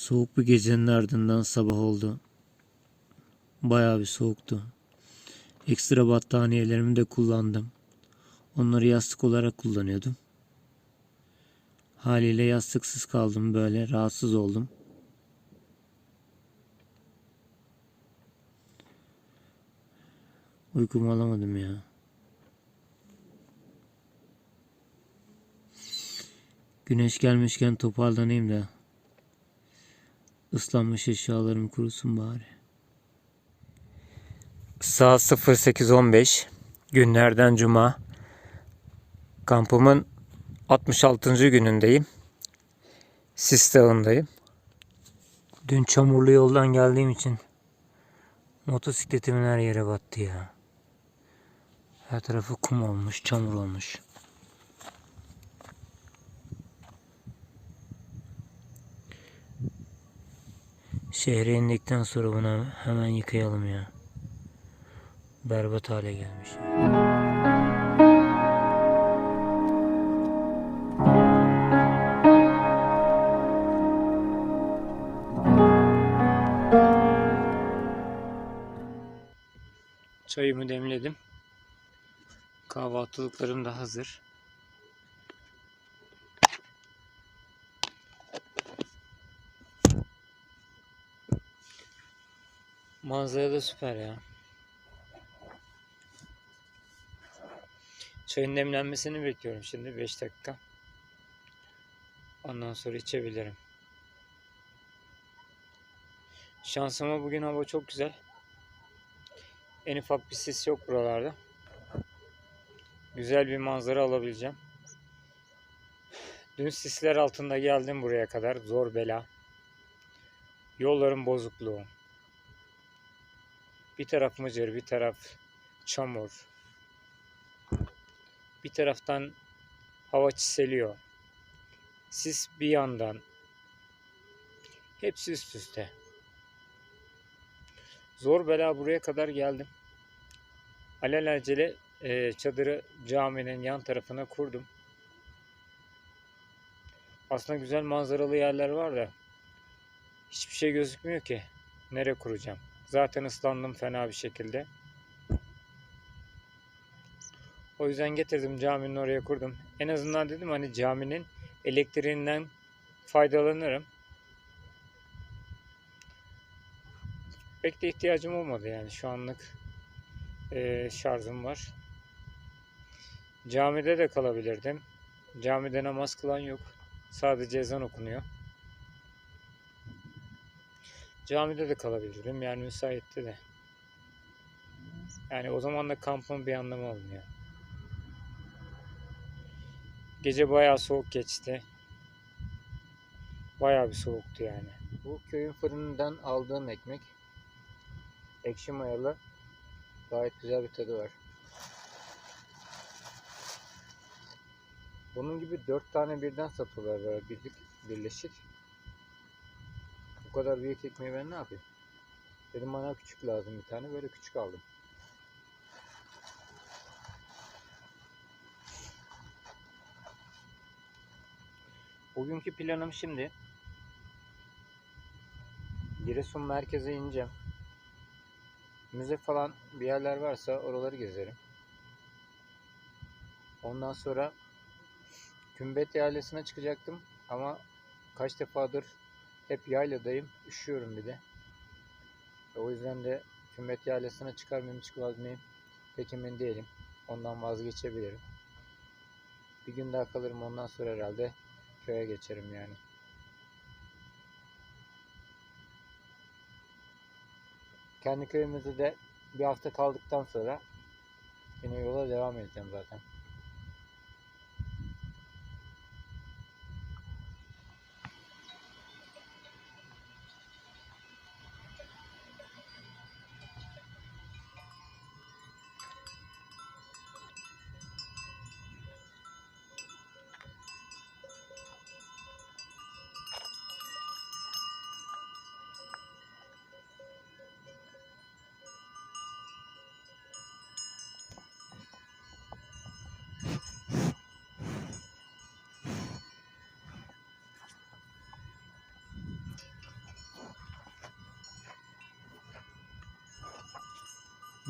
Soğuk bir gecenin ardından sabah oldu. Bayağı bir soğuktu. Ekstra battaniyelerimi de kullandım. Onları yastık olarak kullanıyordum. Haliyle yastıksız kaldım böyle rahatsız oldum. Uykumu alamadım ya. Güneş gelmişken toparlanayım da ıslanmış eşyalarım kurusun bari. Saat 08.15 günlerden cuma. Kampımın 66. günündeyim. Sis Dağı'ndayım. Dün çamurlu yoldan geldiğim için motosikletimin her yere battı ya. Her tarafı kum olmuş, çamur olmuş. Şehre indikten sonra bunu hemen yıkayalım ya. Berbat hale gelmiş. Çayımı demledim. Kahvaltılıklarım da hazır. Manzara da süper ya. Çayın demlenmesini bekliyorum şimdi 5 dakika. Ondan sonra içebilirim. Şansıma bugün hava çok güzel. En ufak bir sis yok buralarda. Güzel bir manzara alabileceğim. Dün sisler altında geldim buraya kadar. Zor bela. Yolların bozukluğu. Bir taraf mıcır, bir taraf çamur. Bir taraftan hava çiseliyor. Sis bir yandan. Hepsi üst üste. Zor bela buraya kadar geldim. Alelacele e, çadırı caminin yan tarafına kurdum. Aslında güzel manzaralı yerler var da hiçbir şey gözükmüyor ki. Nereye kuracağım? Zaten ıslandım fena bir şekilde. O yüzden getirdim caminin oraya kurdum. En azından dedim hani caminin elektriğinden faydalanırım. Pek de ihtiyacım olmadı yani şu anlık e, şarjım var. Camide de kalabilirdim. Camide namaz kılan yok. Sadece ezan okunuyor. Camide de kalabilirim. Yani müsaitti de. Yani o zaman da kampın bir anlamı olmuyor. Gece bayağı soğuk geçti. Bayağı bir soğuktu yani. Bu köyün fırınından aldığım ekmek. Ekşi mayalı. Gayet güzel bir tadı var. Bunun gibi dört tane birden satıyorlar böyle birlik, birleşik. Bu kadar büyük ekmeği ben ne yapayım? Dedim bana küçük lazım bir tane. Böyle küçük aldım. Bugünkü planım şimdi Giresun merkeze ineceğim. Müze falan bir yerler varsa oraları gezerim. Ondan sonra Kümbet Yaylası'na çıkacaktım ama kaç defadır hep yayladayım. Üşüyorum bir de. O yüzden de Kümbet Yaylası'na çıkar mıyım çıkmaz mıyım pek emin değilim. Ondan vazgeçebilirim. Bir gün daha kalırım ondan sonra herhalde köye geçerim yani. Kendi köyümüzde de bir hafta kaldıktan sonra yine yola devam edeceğim zaten.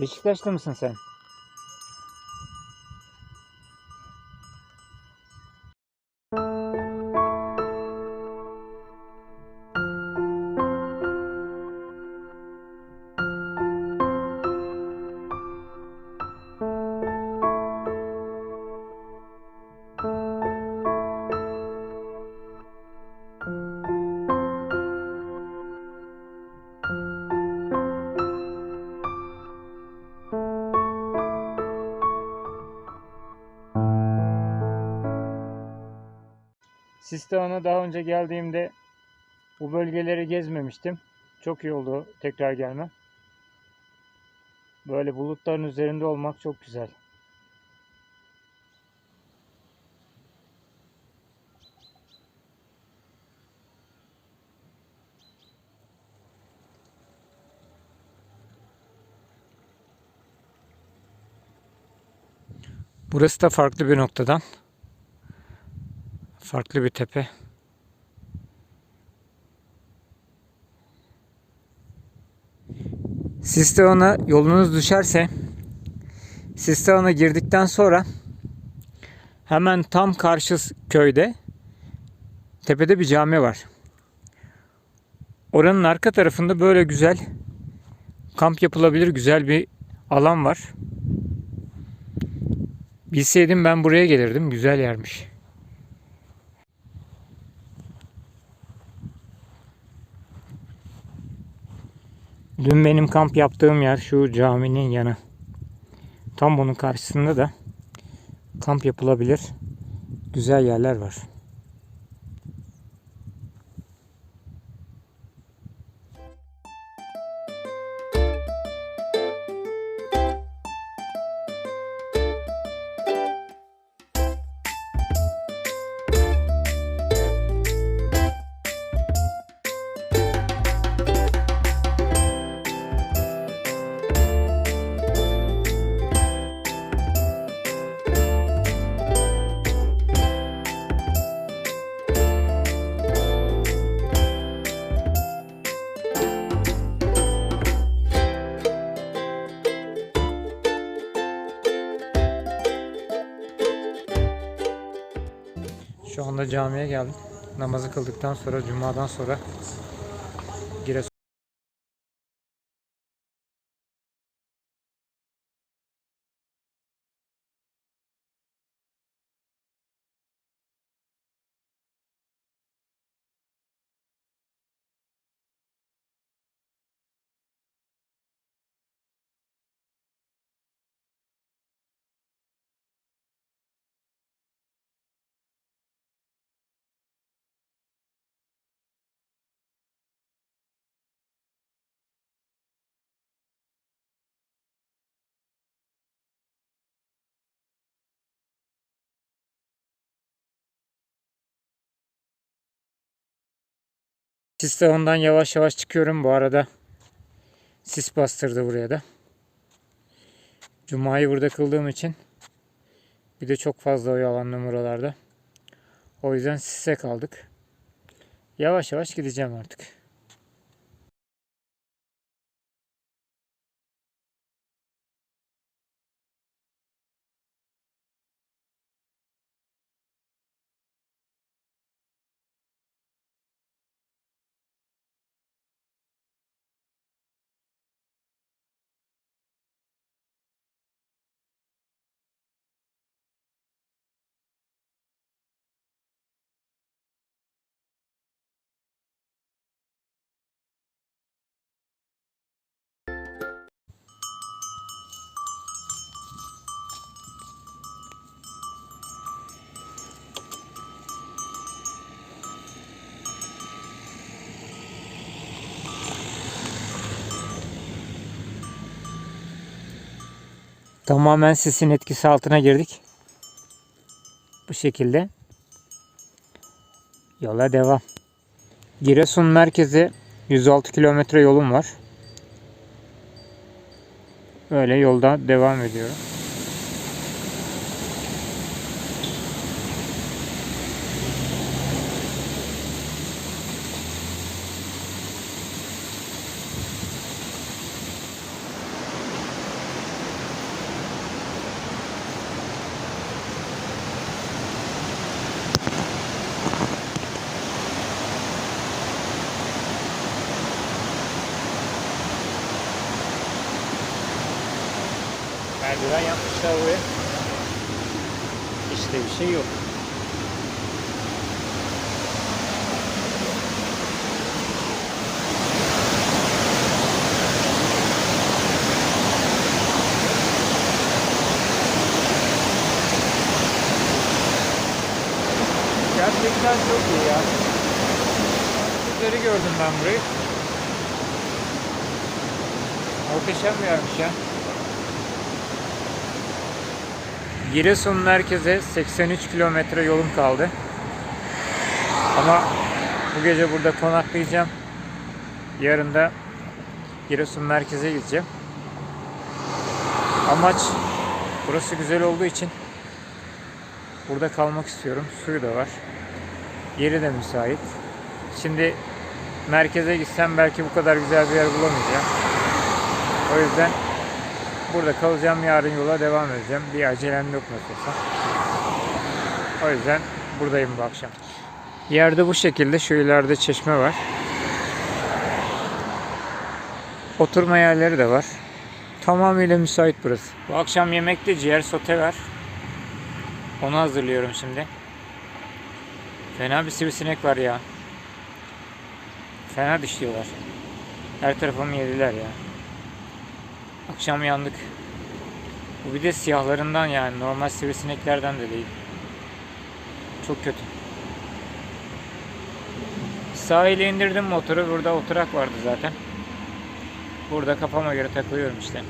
Beşiktaşlı mısın sen? Sisteon'a daha önce geldiğimde bu bölgeleri gezmemiştim. Çok iyi oldu tekrar gelmem. Böyle bulutların üzerinde olmak çok güzel. Burası da farklı bir noktadan. Farklı bir tepe. Sisteon'a yolunuz düşerse Sisteon'a girdikten sonra hemen tam karşı köyde tepede bir cami var. Oranın arka tarafında böyle güzel kamp yapılabilir güzel bir alan var. Bilseydim ben buraya gelirdim. Güzel yermiş. Dün benim kamp yaptığım yer şu caminin yanı. Tam bunun karşısında da kamp yapılabilir güzel yerler var. Şu anda camiye geldim. Namazı kıldıktan sonra, cumadan sonra Sisteon'dan yavaş yavaş çıkıyorum bu arada. Sis bastırdı buraya da. Cuma'yı burada kıldığım için bir de çok fazla oyalandım buralarda. O yüzden sise kaldık. Yavaş yavaş gideceğim artık. Tamamen sisin etkisi altına girdik. Bu şekilde. Yola devam. Giresun merkezi 106 kilometre yolum var. Böyle yolda devam ediyorum. Merdiven yapmışlar buraya. İşte bir şey yok. Gerçekten çok iyi ya. Güzeli gördüm ben burayı. Muhteşem bir yermiş ya. Giresun merkeze 83 kilometre yolum kaldı. Ama bu gece burada konaklayacağım. Yarın da Giresun merkeze gideceğim. Amaç burası güzel olduğu için burada kalmak istiyorum. Suyu da var. Yeri de müsait. Şimdi merkeze gitsem belki bu kadar güzel bir yer bulamayacağım. O yüzden burada kalacağım. Yarın yola devam edeceğim. Bir acelem yok nasılsa. O yüzden buradayım bu akşam. Yerde bu şekilde şu ileride çeşme var. Oturma yerleri de var. Tamamıyla müsait burası. Bu akşam yemekte ciğer sote var. Onu hazırlıyorum şimdi. Fena bir sivrisinek var ya. Fena dişliyorlar. Her tarafımı yediler ya. Akşam yandık. Bu bir de siyahlarından yani normal sivrisineklerden de değil. Çok kötü. Sahile indirdim motoru. Burada oturak vardı zaten. Burada kafama göre takılıyorum işte.